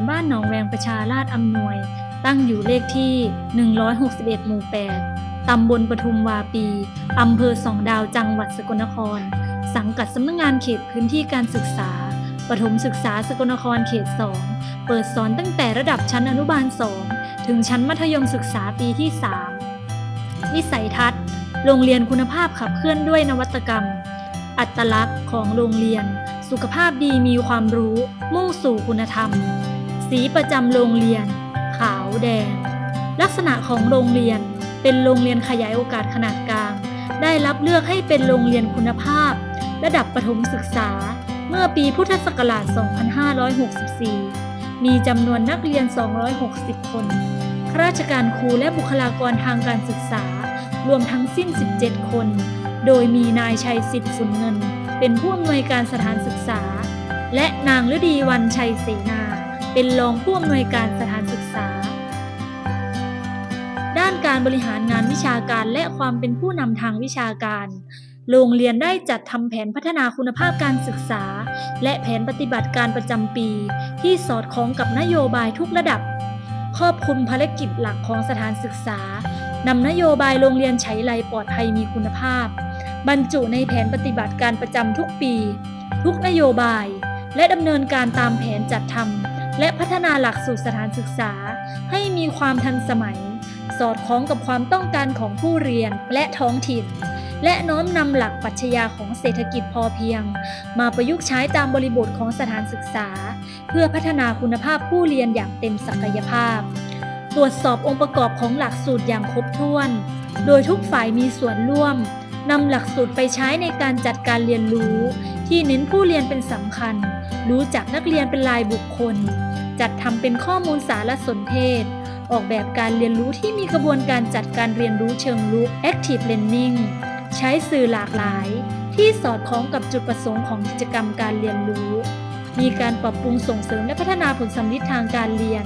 นบ้านหนองแวงประชาราชอำนวย ตั้งอยู่เลขที่ 161 หมู่ 8 ตำบลปทุมวาปี อำเภอสองดาวจังหวัดสกลนคร สังกัดสำนักงานเขตพื้นที่การศึกษาประถมศึกษาสกลนครเขต 2 เปิดสอนตั้งแต่ระดับชั้นอนุบาล 2 ถึงชั้นมัธยมศึกษาปีที่ 3 วิสัยทัศน์ โรงเรียนคุณภาพขับเคลื่อนด้วยนวัตกรรม อัตลักษณ์ของโรงเรียน สุขภาพดีมีความรู้ มุ่งสู่คุณธรรม สีประจำโรงเรียน ขาวแดง ลักษณะของโรงเรียนเป็นโรงเรียนขยายโอกาสขนาดกลาง ได้รับเลือกให้เป็นโรงเรียนคุณภาพ ระดับประถมศึกษา เมื่อปีพุทธศักราช 2564 มีจำนวนนักเรียน 260 คนข้าราชการครูและบุคลากรทางการศึกษา รวมทั้งสิ้น 17 คน โดยมีนายชัยสิทธิ์สุนเงิน เป็นผู้อำนวยการสถานศึกษา และนางฤดีวันชัยเสนา เป็นรองผู้อำนวยการสถานศึกษา ด้านการบริหารงานวิชาการและความเป็นผู้นำทางวิชาการ โรงเรียนได้จัดทำแผนพัฒนาคุณภาพการศึกษา และแผนปฏิบัติการประจำปี ที่สอดคล้องกับนโยบายทุกระดับ ครอบคลุมภารกิจหลักของสถานศึกษานำนโยบายโรงเรียนไฉไลปลอดภัยมีคุณภาพ บรรจุในแผนปฏิบัติการประจำทุกปี ทุกนโยบาย และดำเนินการตามแผนจัดทำ และพัฒนาหลักสูตรสถานศึกษา ให้มีความทันสมัย สอดคล้องกับความต้องการของผู้เรียนและท้องถิ่น และน้อมนำหลักปรัชญาของเศรษฐกิจพอเพียง มาประยุกต์ใช้ตามบริบทของสถานศึกษา เพื่อพัฒนาคุณภาพผู้เรียนอย่างเต็มศักยภาพ ตรวจสอบองค์ประกอบของหลักสูตรอย่างครบถ้วน โดยทุกฝ่ายมีส่วนร่วมนำหลักสูตรไปใช้ในการจัดการเรียนรู้ ที่เน้นผู้เรียนเป็นสำคัญ รู้จักนักเรียนเป็นรายบุคคล จัดทำเป็นข้อมูลสารสนเทศ ออกแบบการเรียนรู้ที่มีกระบวนการจัดการเรียนรู้เชิงลุก Active Learning ใช้สื่อหลากหลาย ที่สอดคล้องกับจุดประสงค์ของกิจกรรมการเรียนรู้ มีการปรับปรุงส่งเสริมและพัฒนาผลสัมฤทธิ์ทางการเรียน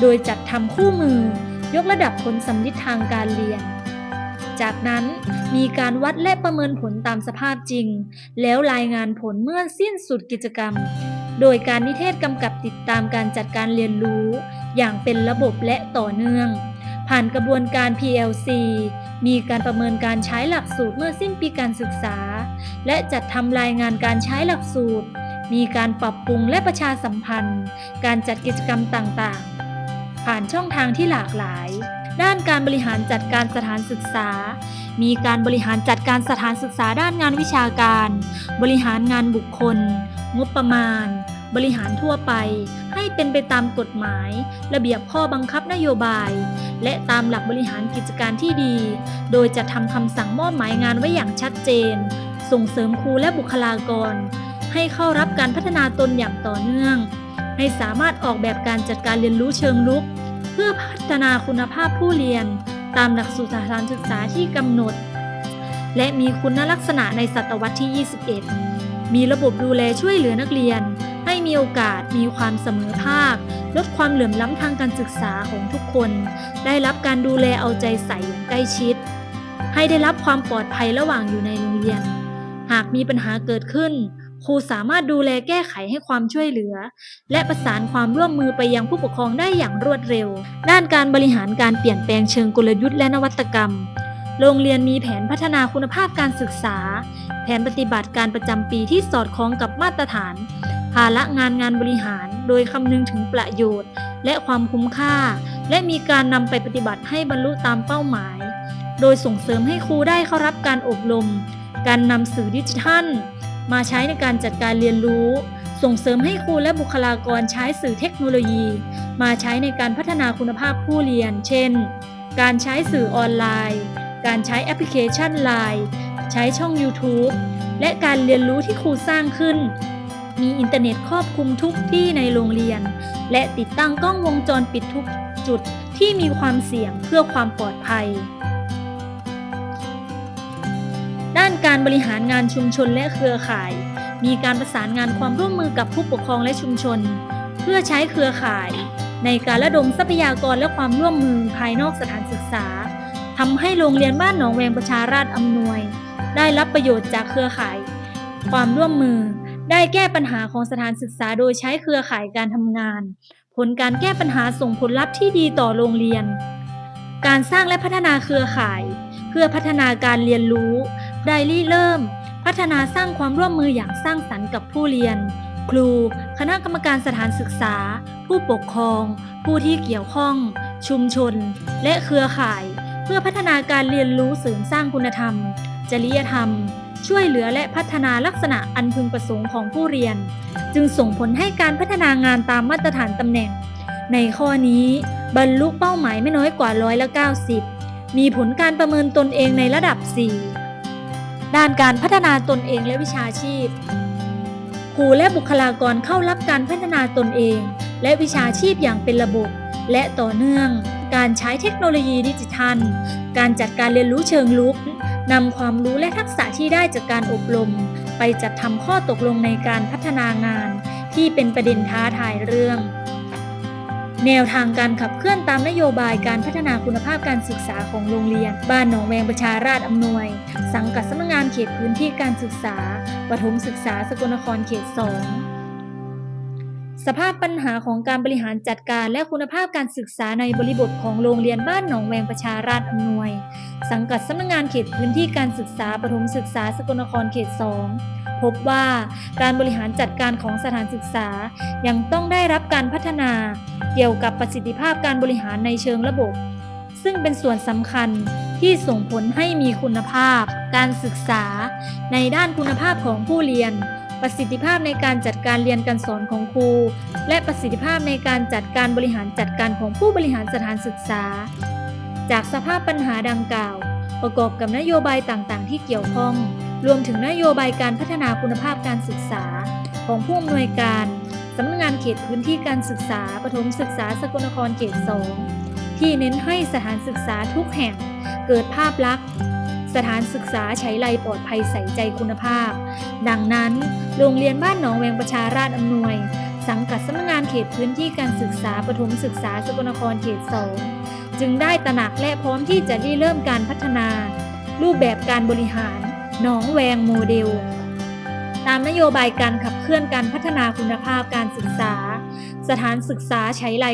โดยจัดทำคู่มือ ยกระดับผลสัมฤทธิ์ทางการเรียน จากนั้นมีการวัดและประเมินผลตามสภาพจริง แล้วรายงานผลเมื่อสิ้นสุดกิจกรรม โดยการนิเทศกำกับติดตามการจัดการเรียนรู้ อย่างเป็นระบบและต่อเนื่อง ผ่านกระบวนการ PLC มีการประเมินการใช้หลักสูตรเมื่อสิ้นปีการศึกษา และจัดทำรายงานการใช้หลักสูตร มีการปรับปรุงและประชาสัมพันธ์ การจัดกิจกรรมต่างๆ ผ่านช่องทางที่หลากหลาย ด้านการบริหารจัดการสถานศึกษา มีการบริหารจัดการสถานศึกษาด้านงานวิชาการ บริหารงานบุคคล งบประมาณ บริหารทั่วไป ให้เป็นไปตามกฎหมาย ระเบียบข้อบังคับนโยบาย และตามหลักบริหารกิจการที่ดี โดยจะทำคำสั่งมอบหมายงานไว้อย่างชัดเจน ส่งเสริมครูและบุคลากร ให้เข้ารับการพัฒนาตนอย่างต่อเนื่อง ให้สามารถออกแบบการจัดการเรียนรู้เชิงลุก พื่อพัฒนาคุณภาพผู้เรียน ตามหลักสูตรสถานศึกษาที่กำหนด และมีคุณลักษณะในศตวรรษที่ 21 มีระบบดูแลช่วยเหลือนักเรียน ให้มีโอกาสมีความเสมอภาค ลดความเหลื่อมล้ำทางการศึกษาของทุกคน ได้รับการดูแลเอาใจใส่อย่างใกล้ชิด ให้ได้รับความปลอดภัยระหว่างอยู่ในโรงเรียน หากมีปัญหาเกิดขึ้น ครูสามารถดูแลแก้ไขให้ความช่วยเหลือ และประสานความร่วมมือไปยังผู้ปกครองได้อย่างรวดเร็ว ด้านการบริหารการเปลี่ยนแปลงเชิงกลยุทธ์และนวัตกรรม โรงเรียนมีแผนพัฒนาคุณภาพการศึกษา แผนปฏิบัติการประจำปีที่สอดคล้องกับมาตรฐาน ภาระงานงานบริหาร โดยคำนึงถึงประโยชน์ และความคุ้มค่า และมีการนำไปปฏิบัติให้บรรลุตามเป้าหมาย โดยส่งเสริมให้ครูได้เข้ารับการอบรม การนำสื่อดิจิทัล มาใช้ในการจัดการเรียนรู้ ส่งเสริมให้ครูและบุคลากรใช้สื่อเทคโนโลยี มาใช้ในการพัฒนาคุณภาพผู้เรียน เช่น การใช้สื่อออนไลน์ การใช้แอปพลิเคชัน Line ใช้ช่อง YouTube และการเรียนรู้ที่ครูสร้างขึ้น มีอินเทอร์เน็ตครอบคลุมทุกที่ในโรงเรียน และติดตั้งกล้องวงจรปิดทุกจุดที่มีความเสี่ยงเพื่อความปลอดภัย การบริหารงานชุมชนและเครือข่าย มีการประสานงานความร่วมมือกับผู้ปกครองและชุมชน เพื่อใช้เครือข่าย ในการระดมทรัพยากรและความร่วมมือภายนอกสถานศึกษาทำให้โรงเรียนบ้านหนองแวงประชาราชอำนวย ได้รับประโยชน์จากเครือข่าย ความร่วมมือได้แก้ปัญหาของสถานศึกษาโดยใช้เครือข่ายการทำงาน ผลการแก้ปัญหาส่งผลลัพธ์ที่ดีต่อโรงเรียน การสร้างและพัฒนาเครือข่าย เพื่อพัฒนาการเรียนรู้ ได้ริเริ่ม พัฒนาสร้างความร่วมมืออย่างสร้างสรรค์กับผู้เรียน ครู คณะกรรมการสถานศึกษา ผู้ปกครอง ผู้ที่เกี่ยวข้อง ชุมชน และเครือข่าย เพื่อพัฒนาการเรียนรู้เสริมสร้างคุณธรรม จริยธรรม ช่วยเหลือและพัฒนาลักษณะอันพึงประสงค์ของผู้เรียน จึงส่งผลให้การพัฒนางานตามมาตรฐานตำแหน่ง ในข้อนี้ บรรลุเป้าหมายไม่น้อยกว่าร้อยละ90 มีผลการประเมินตนเองในระดับ 4 ด้านการพัฒนาตนเองและวิชาชีพ ครูและบุคลากรเข้ารับการพัฒนาตนเอง และวิชาชีพอย่างเป็นระบบ และต่อเนื่อง การใช้เทคโนโลยีดิจิทัล การจัดการเรียนรู้เชิงลุกนำความรู้และทักษะที่ได้จากการอบรม ไปจัดทำข้อตกลงในการพัฒนางาน ที่เป็นประเด็นท้าทายเรื่อง แนวทางการขับเคลื่อนตามนโยบายการพัฒนาคุณภาพการศึกษาของโรงเรียน บ้านหนองแวงประชาราชอำนวย สังกัดสำนักงานเขตพื้นที่การศึกษาปฐมศึกษาสกลนครเขต 2 สภาพปัญหาของการบริหารจัดการและคุณภาพการศึกษาในบริบทของโรงเรียนบ้านหนองแวงประชาราชอำนวย สังกัดสำนักงานเขตพื้นที่การศึกษาปฐมศึกษาสกลนครเขต 2 พบว่าการบริหารจัดการของสถานศึกษายังต้องได้รับการพัฒนาเกี่ยวกับประสิทธิภาพการบริหารในเชิงระบบ ซึ่งเป็นส่วนสำคัญที่ส่งผลให้มีคุณภาพ การศึกษา ในด้านคุณภาพของผู้เรียน ประสิทธิภาพในการจัดการเรียนการสอนของครู และประสิทธิภาพในการจัดการบริหารจัดการของผู้บริหารสถานศึกษา จากสภาพปัญหาดังกล่าว ประกอบกับนโยบายต่างๆ ที่เกี่ยวข้อง รวมถึงนโยบายการพัฒนาคุณภาพการศึกษาของผู้อำนวยการสำนักงานเขตพื้นที่การศึกษาปฐมศึกษาสกลนครเขต 2 ที่เน้นให้สถานศึกษาทุกแห่งเกิดภาพลักษณ์สถานศึกษาใช้ไรปลอดภัยใส่ใจคุณภาพ ดังนั้น โรงเรียนบ้านหนองแวงประชาราชอำนวย สังกัดสำนักงานเขตพื้นที่การศึกษาปฐมศึกษาสกลนครเขต 2 จึงได้ตระหนักและพร้อมที่จะริเริ่มการพัฒนา รูปแบบการบริหาร หนองแวงโมเดล ตามนโยบายการขับเคลื่อนการพัฒนาคุณภาพการศึกษา สถานศึกษาใช้ไร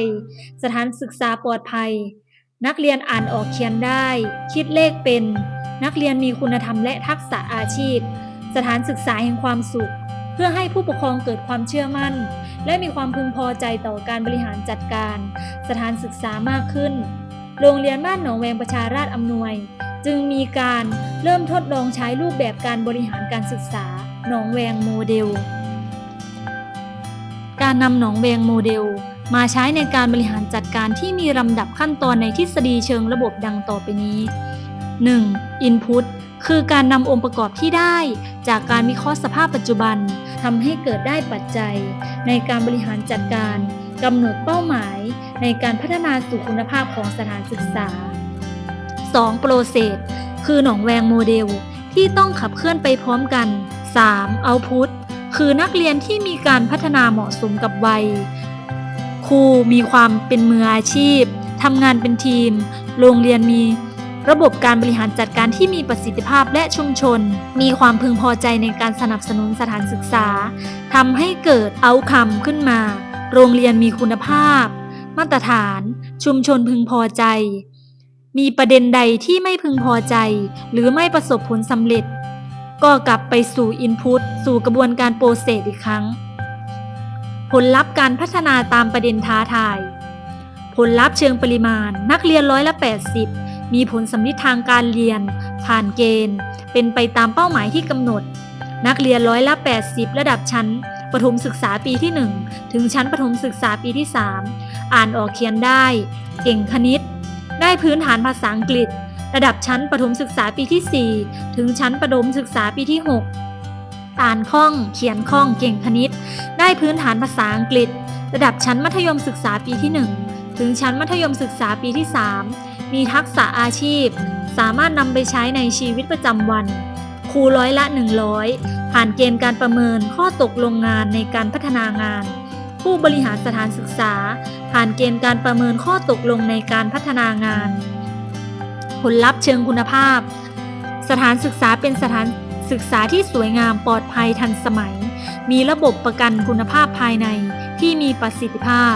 สถานศึกษาปลอดภัย นักเรียนอ่านออกเขียนได้ คิดเลขเป็น นักเรียนมีคุณธรรมและทักษะอาชีพ สถานศึกษาแห่งความสุข เพื่อให้ผู้ปกครองเกิดความเชื่อมั่น และมีความพึงพอใจต่อการบริหารจัดการ สถานศึกษามากขึ้น โรงเรียนบ้านหนองแวงประชาราชอำนวย จึงมีการเริ่มทดลองใช้รูปแบบการบริหารการศึกษาหนองแวงโมเดล การนำหนองแวงโมเดล มาใช้ในการบริหารจัดการที่มีลำดับขั้นตอนในทฤษฎีเชิงระบบดังต่อไปนี้ 1. Input คือการนำองค์ประกอบที่ได้จากการวิเคราะห์สภาพปัจจุบันทำให้เกิดได้ปัจจัย ในการบริหารจัดการกำหนดเป้าหมาย ในการพัฒนาสู่คุณภาพของสถานศึกษา 2. Process คือหนองแวงโมเดล ที่ต้องขับเคลื่อนไปพร้อมกัน 3. Output คือนักเรียนที่มีการพัฒนาเหมาะสมกับวัย ครูมีความเป็นมืออาชีพทำงานเป็นทีม โรงเรียนมีระบบการบริหารจัดการที่มีประสิทธิภาพและชุมชน มีความพึงพอใจในการสนับสนุนสถานศึกษาทำให้เกิดเอาคำขึ้นมา โรงเรียนมีคุณภาพ มาตรฐาน ชุมชนพึงพอใจ มีประเด็นใดที่ไม่พึงพอใจ หรือไม่ประสบผลสำเร็จ ก็กลับไปสู่อินพุตสู่กระบวนการโปรเซสอีกครั้ง ผลลัพธ์การพัฒนาตามประเด็นท้าทาย ผลลัพธ์เชิงปริมาณ นักเรียนร้อยละ 80 มีผลสำลิดทางการเรียน ผ่านเกณฑ์ เป็นไปตามเป้าหมายที่กำหนด นักเรียนร้อยละ 80 ระดับชั้นประถมศึกษาปีที่ 1 ถึงชั้นประถมศึกษาปีที่ 3 อ่านออกเขียนได้ เก่งคณิต พื้นฐานภาษาอังกฤษ ระดับชั้นประถมศึกษาปีที่ 4 ถึงชั้นประถมศึกษาปีที่ 6 อ่านคล่อง เขียนคล่อง เก่งคณิต ได้พื้นฐานภาษาอังกฤษ ระดับชั้นมัธยมศึกษาปีที่ 1 ถึงชั้นมัธยมศึกษาปีที่ 3 มีทักษะอาชีพ สามารถนำไปใช้ในชีวิตประจำวัน ครูร้อยละ 100 ผ่านเกณฑ์การประเมินข้อตกลงงานในการพัฒนางาน ผู้บริหารสถานศึกษา ผ่านเกณฑ์การประเมินข้อตกลงในการพัฒนางาน ผลลัพธ์เชิงคุณภาพ สถานศึกษาเป็นสถานศึกษาที่สวยงามปลอดภัยทันสมัย มีระบบประกันคุณภาพภายในที่มีประสิทธิภาพ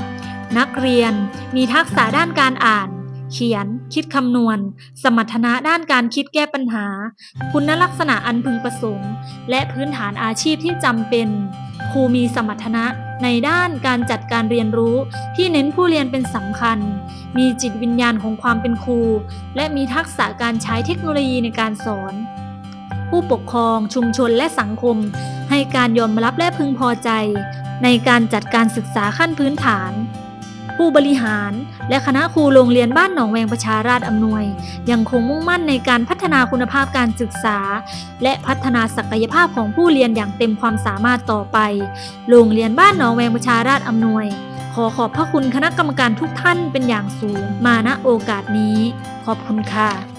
นักเรียนมีทักษะด้านการอ่าน เขียน คิดคำนวณ สมรรถนะด้านการคิดแก้ปัญหา คุณลักษณะอันพึงประสงค์ และพื้นฐานอาชีพที่จำเป็น ครูมีสมรรถนะ ในด้านการจัดการเรียนรู้ที่เน้นผู้เรียนเป็นสำคัญ มีจิตวิญญาณของความเป็นครู และมีทักษะการใช้เทคโนโลยีในการสอน ผู้ปกครองชุมชนและสังคม ให้การยอมรับและพึงพอใจ ในการจัดการศึกษาขั้นพื้นฐาน ผู้บริหาร และคณะครูโรงเรียนบ้านหนองแวงประชาราชอำนวย ยังคงมุ่งมั่นในการพัฒนาคุณภาพการศึกษา และพัฒนาศักยภาพของผู้เรียนอย่างเต็มความสามารถต่อไป โรงเรียนบ้านหนองแวงประชาราชอำนวย ขอขอบพระคุณคณะกรรมการทุกท่านเป็นอย่างสูง มาณโอกาสนี้ ขอบคุณค่ะ